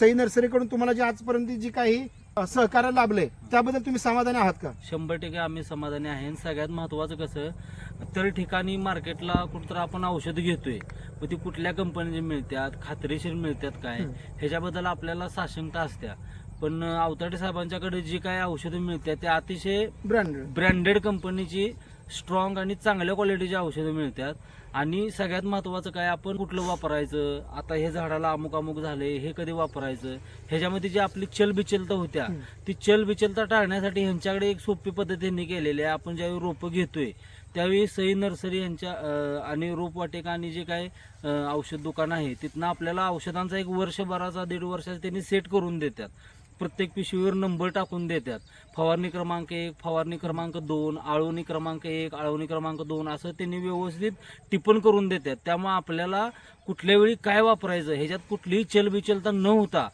सई नर्सरीकडून तुम्हाला जे आजपर्यंत जी काही सहकार्य लाभले त्याबद्दल तुम्ही समाधानी आहात का? शंभर टक्के आम्ही समाधानी आहे. आणि सगळ्यात महत्त्वाचं कसं तर ठिकाणी मार्केटला कुठं आपण औषधं घेतोय. मग ती कुठल्या कंपनीची मिळतात खात्रीशीर मिळतात काय. ह्याच्याबद्दल आपल्याला साशंकता असत्या. पण अवताडे साहेबांच्याकडे जी काय औषधं मिळतात त्या अतिशय ब्रँडेड. ब्रँडेड कंपनीची स्ट्रॉंग आणि चांगल्या क्वालिटीची औषधं मिळतात. आणि सगळ्यात महत्त्वाचं काय आपण कुठलं वापरायचं आता हे झाडाला अमुक अमुक झाले हे कधी वापरायचं ह्याच्यामध्ये जी आपली चलबिचलता होत्या. ती चलबिचलता टाळण्यासाठी ह्यांच्याकडे एक सोपी पद्धतीने केलेली आहे. आपण ज्यावेळी रोपं घेतोय त्यावेळी सई नर्सरी यांच्या आणि रोपवाटिका आणि जे काय औषध दुकान आहे तिथनं आपल्याला औषधांचा एक वर्षभराचा दीड वर्षाचा त्यांनी सेट करून देतात. प्रत्येक पिशवीवर नंबर टाकून देतात. फवारणी क्रमांक एक फवारणी क्रमांक दोन आळवणी क्रमांक एक आळवणी क्रमांक दोन असं त्यांनी व्यवस्थित टिपण करून देतात. त्यामुळे आपल्याला कुठल्या वेळी काय वापरायचं ह्याच्यात कुठलीही चलबिचलता न होता